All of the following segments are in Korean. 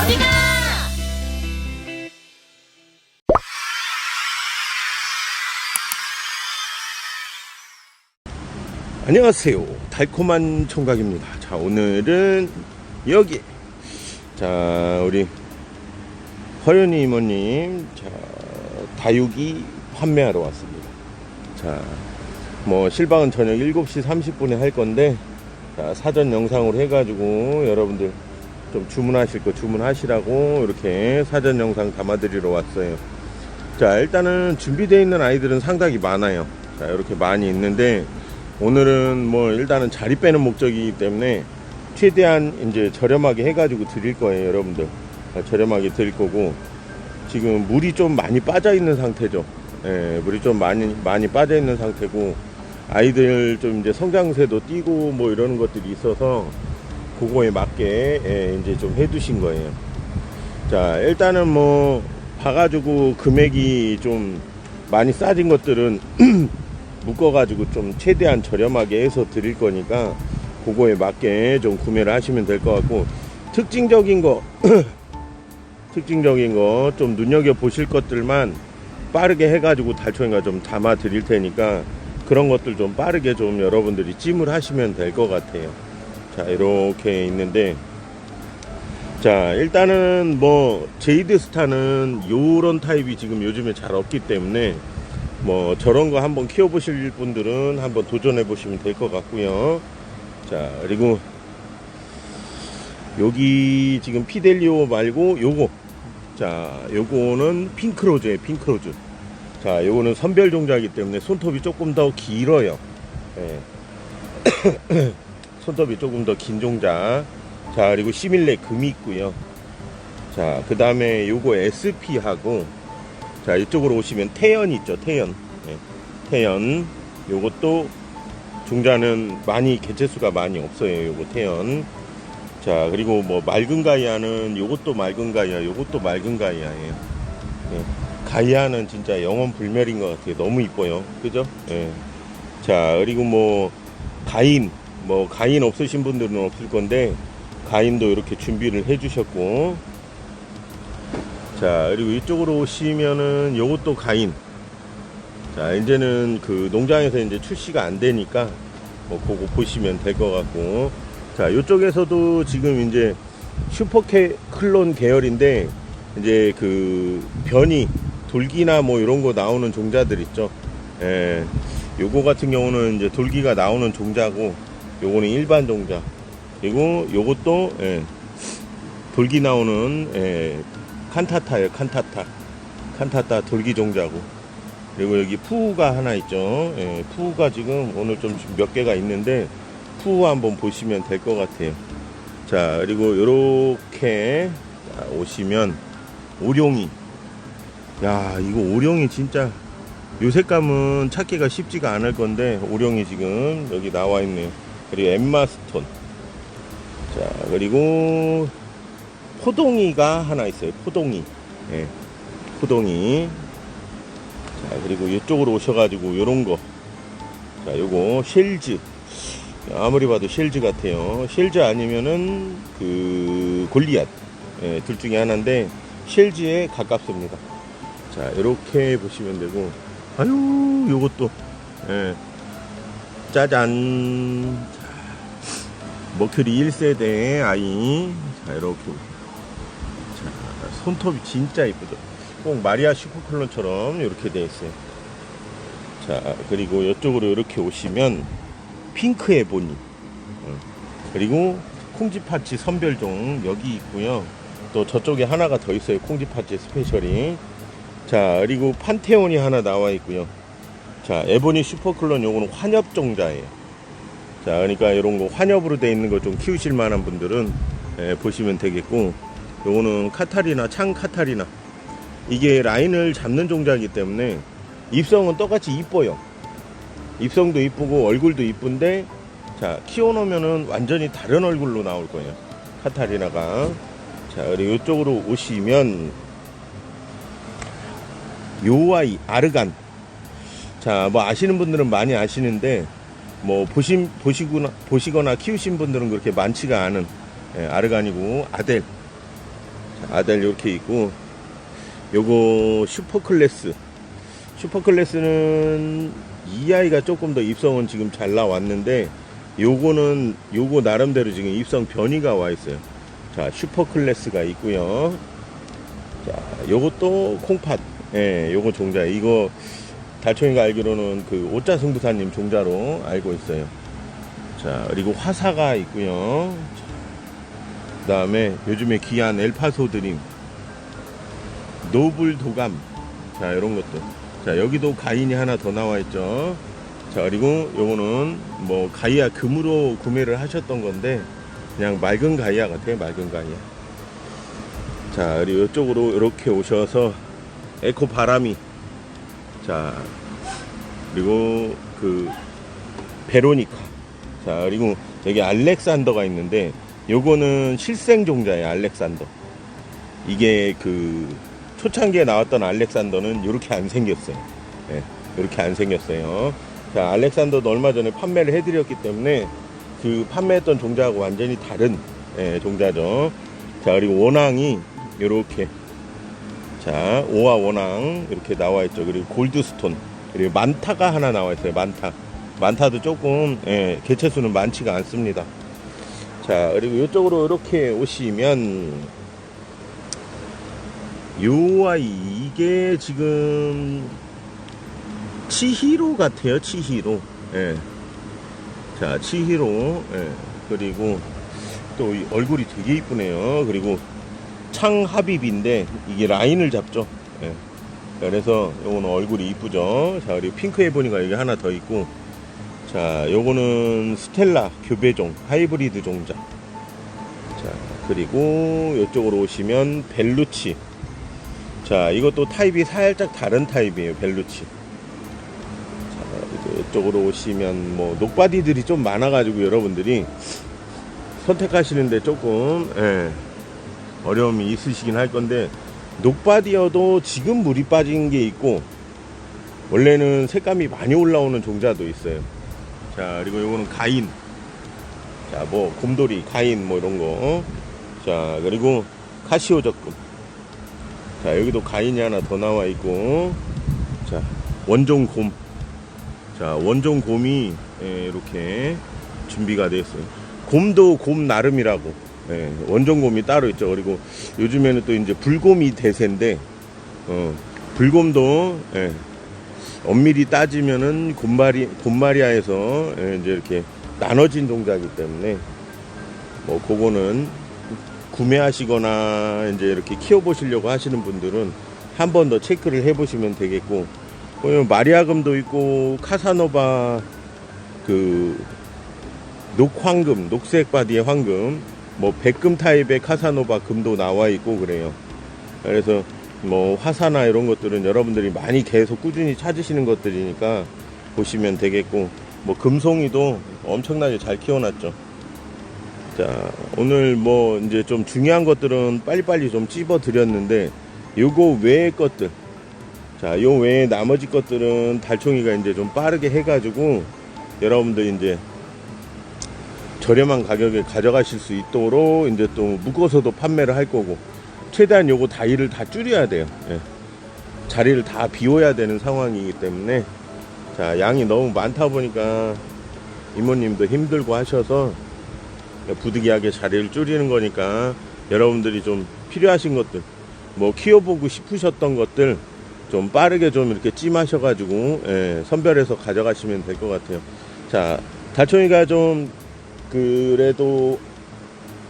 어디가? 안녕하세요. 달콤한 총각입니다. 자, 오늘은 여기. 자, 우리 허연이 이모님, 자, 다육이 판매하러 왔습니다. 자, 뭐, 실방은 저녁 7시 30분에 할 건데, 자, 사전 영상으로 해가지고 여러분들 좀 주문하실 거 주문하시라고 이렇게 사전 영상 담아드리러 왔어요. 자, 일단은 준비되어 있는 아이들은 상당히 많아요. 자, 이렇게 많이 있는데, 오늘은 뭐 일단은 자리 빼는 목적이기 때문에 최대한 이제 저렴하게 해가지고 드릴 거예요, 여러분들. 아, 저렴하게 드릴 거고 지금 물이 좀 많이 빠져 있는 상태죠. 예, 물이 좀 많이 많이 빠져 있는 상태고 아이들 좀 이제 성장세도 띄고 뭐 이러는 것들이 있어서 그거에 맞게 예, 이제 좀 해두신 거예요. 자, 일단은 뭐 봐가지고 금액이 좀 많이 싸진 것들은 묶어가지고 좀 최대한 저렴하게 해서 드릴 거니까 그거에 맞게 좀 구매를 하시면 될 것 같고 특징적인 거 특징적인 거 좀 눈여겨 보실 것들만 빠르게 해가지고 달총이가 좀 담아 드릴 테니까 그런 것들 좀 빠르게 좀 여러분들이 찜을 하시면 될 것 같아요 자 이렇게 있는데 자 일단은 뭐 제이드 스타는 요런 타입이 지금 요즘에 잘 없기 때문에 뭐 저런 거 한번 키워 보실 분들은 한번 도전해 보시면 될 것 같고요. 자 그리고 여기 지금 피델리오 말고 요거 자 요거는 핑크로즈에 핑크로즈 자 요거는 선별 종자이기 때문에 손톱이 조금 더 길어요. 예. 손톱이 조금 더 긴 종자. 자 그리고 시밀레 금이 있고요. 자 그 다음에 요거 SP하고 자 이쪽으로 오시면 태연 있죠 태연. 예, 태연. 요것도 종자는 많이 개체수가 많이 없어요 요거 태연. 자 그리고 뭐 맑은 가이아는 요것도 맑은 가이아 요것도 맑은 가이아예요 예, 가이아는 진짜 영원 불멸인 것 같아요. 너무 이뻐요. 그죠? 예. 자 그리고 뭐 가인 뭐 가인 없으신 분들은 없을 건데 가인도 이렇게 준비를 해 주셨고. 자 그리고 이쪽으로 오시면은 요것도 가인. 자 이제는 그 농장에서 이제 출시가 안 되니까 뭐 그거 보시면 될 것 같고. 자 요쪽에서도 지금 이제 슈퍼캐 클론 계열인데 이제 그 변이 돌기나 뭐 이런 거 나오는 종자들 있죠. 예. 요거 같은 경우는 이제 돌기가 나오는 종자고 요거는 일반 종자. 그리고 요것도 예 돌기 나오는 예 칸타타예요 칸타타. 칸타타 돌기 종자고. 그리고 여기 푸우가 하나 있죠. 예, 푸우가 지금 오늘 좀 몇 개가 있는데 푸우 한번 보시면 될 것 같아요. 자 그리고 요렇게 자, 오시면 오룡이. 야 이거 오룡이 진짜 요 색감은 찾기가 쉽지가 않을 건데 오룡이 지금 여기 나와 있네요 그리고 엠마 스톤 자 그리고 포동이가 하나 있어요. 포동이. 예. 포동이. 자, 그리고 이쪽으로 오셔가지고, 요런 거. 자, 요거, 쉘즈. 아무리 봐도 쉘즈 같아요. 쉘즈 아니면은, 그, 골리앗. 예, 둘 중에 하나인데, 쉘즈에 가깝습니다. 자, 이렇게 보시면 되고, 아유, 요것도, 예. 짜잔. 자, 머큐리 1세대 아이. 자, 이렇게 손톱이 진짜 이쁘죠. 꼭 마리아 슈퍼클론처럼 이렇게 돼 있어요. 자, 그리고 이쪽으로 이렇게 오시면 핑크의 보니. 어, 그리고 콩지파치 선별종 여기 있고요. 또 저쪽에 하나가 더 있어요. 콩지파치 스페셜이. 자, 그리고 판테온이 하나 나와 있고요. 자, 에보니 슈퍼클론 요거는 환엽 종자예요. 자, 그러니까 이런 거 환엽으로 돼 있는 거 좀 키우실 만한 분들은 예, 보시면 되겠고 요거는 카타리나 창 카타리나. 이게 라인을 잡는 종자이기 때문에 입성은 똑같이 이뻐요. 입성도 이쁘고 얼굴도 이쁜데 자 키워놓으면은 완전히 다른 얼굴로 나올 거예요. 카타리나가. 자 그리고 이쪽으로 오시면 요 아이 아르간. 자 뭐 아시는 분들은 많이 아시는데 뭐 보신 보시거나 보시거나 키우신 분들은 그렇게 많지가 않은 예, 아르간이고 아델. 아델 이렇게 있고 요거 슈퍼클래스. 슈퍼클래스는 이 아이가 조금 더 입성은 지금 잘 나왔는데 요거는 요거 나름대로 지금 입성 변이가 와 있어요. 자 슈퍼클래스가 있고요. 자 요것도 콩팥. 예 요거 종자 이거 달총이가 알기로는 그 오자 승부사님 종자로 알고 있어요. 자 그리고 화사가 있고요. 그 다음에 요즘에 귀한 엘파소 드림 노블 도감. 자 이런 것들 자 여기도 가인이 하나 더 나와 있죠. 자 그리고 요거는 뭐 가이아 금으로 구매를 하셨던 건데 그냥 맑은 가이아 같아요 맑은 가이아. 자 그리고 이쪽으로 이렇게 오셔서 에코 바람이 자 그리고 그 베로니카. 자 그리고 여기 알렉산더가 있는데 요거는 실생 종자예요 알렉산더. 이게 그 초창기에 나왔던 알렉산더는 이렇게 안 생겼어요. 예, 이렇게 안 생겼어요. 자 알렉산더도 얼마 전에 판매를 해드렸기 때문에 그 판매했던 종자하고 완전히 다른 예, 종자죠. 자 그리고 원앙이 이렇게 자 오와 원앙 이렇게 나와 있죠. 그리고 골드스톤 그리고 만타가 하나 나와 있어요 만타. 만타도 조금 예, 개체 수는 많지가 않습니다. 자 그리고 이쪽으로 이렇게 오시면 요 아이 이게 지금 치히로 같아요 치히로. 예. 자 치히로 예. 그리고 또이 얼굴이 되게 이쁘네요. 그리고 창하빕인데 이게 라인을 잡죠. 예. 그래서 요거는 얼굴이 이쁘죠. 자 그리고 핑크 에보니가 여기 하나 더 있고. 자 요거는 스텔라 교배종 하이브리드 종자. 자 그리고 이쪽으로 오시면 벨루치. 자 이것도 타입이 살짝 다른 타입이에요 벨루치. 자 이쪽으로 오시면 뭐 녹바디들이 좀 많아가지고 여러분들이 선택하시는데 조금 예, 어려움이 있으시긴 할 건데 녹바디여도 지금 물이 빠진 게 있고 원래는 색감이 많이 올라오는 종자도 있어요 자 그리고 요거는 가인 자 뭐 곰돌이 가인 뭐 이런 거자 그리고 카시오 적금 자 여기도 가인이 하나 더 나와 있고 자 원종 곰. 자 원종 곰이 예, 이렇게 준비가 되어 있어요. 곰도 곰 나름이라고. 예, 원종 곰이 따로 있죠. 그리고 요즘에는 또 이제 불곰이 대세인데 어, 불곰도 예, 엄밀히 따지면은 곰마리 곰마리아에서 예, 이제 이렇게 나눠진 종자이기 때문에 뭐 그거는 구매하시거나 이제 이렇게 키워보시려고 하시는 분들은 한 번 더 체크를 해보시면 되겠고 왜냐면 마리아금도 있고 카사노바 그 녹황금 녹색 바디의 황금 뭐 백금 타입의 카사노바 금도 나와 있고 그래요. 그래서 뭐 화사나 이런 것들은 여러분들이 많이 계속 꾸준히 찾으시는 것들이니까 보시면 되겠고 뭐 금송이도 엄청나게 잘 키워놨죠. 자, 오늘 뭐 이제 좀 중요한 것들은 빨리빨리 좀 찝어 드렸는데 요거 외의 것들. 자, 요 외에 나머지 것들은 달총이가 이제 좀 빠르게 해가지고 여러분들 이제 저렴한 가격에 가져가실 수 있도록 이제 또 묶어서도 판매를 할 거고 최대한 요거 다이를 다 줄여야 돼요. 예. 자리를 다 비워야 되는 상황이기 때문에 자, 양이 너무 많다 보니까 이모님도 힘들고 하셔서 부득이하게 자리를 줄이는 거니까 여러분들이 좀 필요하신 것들 뭐 키워보고 싶으셨던 것들 좀 빠르게 좀 이렇게 찜하셔가지고 예, 선별해서 가져가시면 될 것 같아요. 자 달총이가 좀 그래도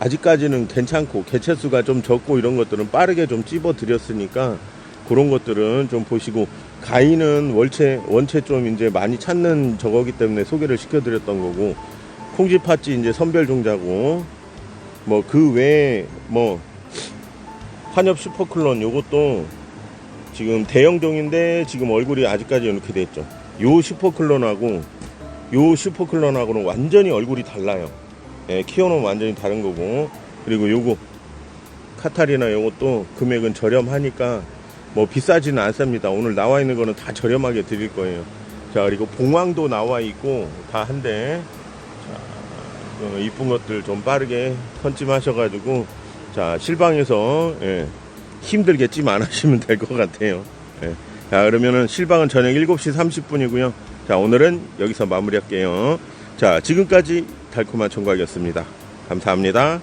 아직까지는 괜찮고 개체수가 좀 적고 이런 것들은 빠르게 좀 찝어 드렸으니까 그런 것들은 좀 보시고 가위는 원체 원체 좀 이제 많이 찾는 저거기 때문에 소개를 시켜 드렸던 거고 콩쥐 팥쥐 이제 선별 종자고 뭐 그 외에 뭐 환엽 슈퍼클론 요것도 지금 대형종인데 지금 얼굴이 아직까지 이렇게 돼 있죠. 요 슈퍼클론하고 요 슈퍼클론하고는 완전히 얼굴이 달라요. 예, 키워놓으면 완전히 다른 거고 그리고 요거 카타리나 요것도 금액은 저렴하니까 뭐 비싸지는 않습니다. 오늘 나와 있는 거는 다 저렴하게 드릴 거예요. 자 그리고 봉황도 나와 있고 다 한데 이쁜 것들 좀 빠르게 선찜하셔가지고 자, 실방에서 예, 힘들겠지만 하시면 될 것 같아요. 예. 자, 그러면은 실방은 저녁 7시 30분이고요. 자, 오늘은 여기서 마무리할게요. 자, 지금까지 달콤한 총각이었습니다. 감사합니다.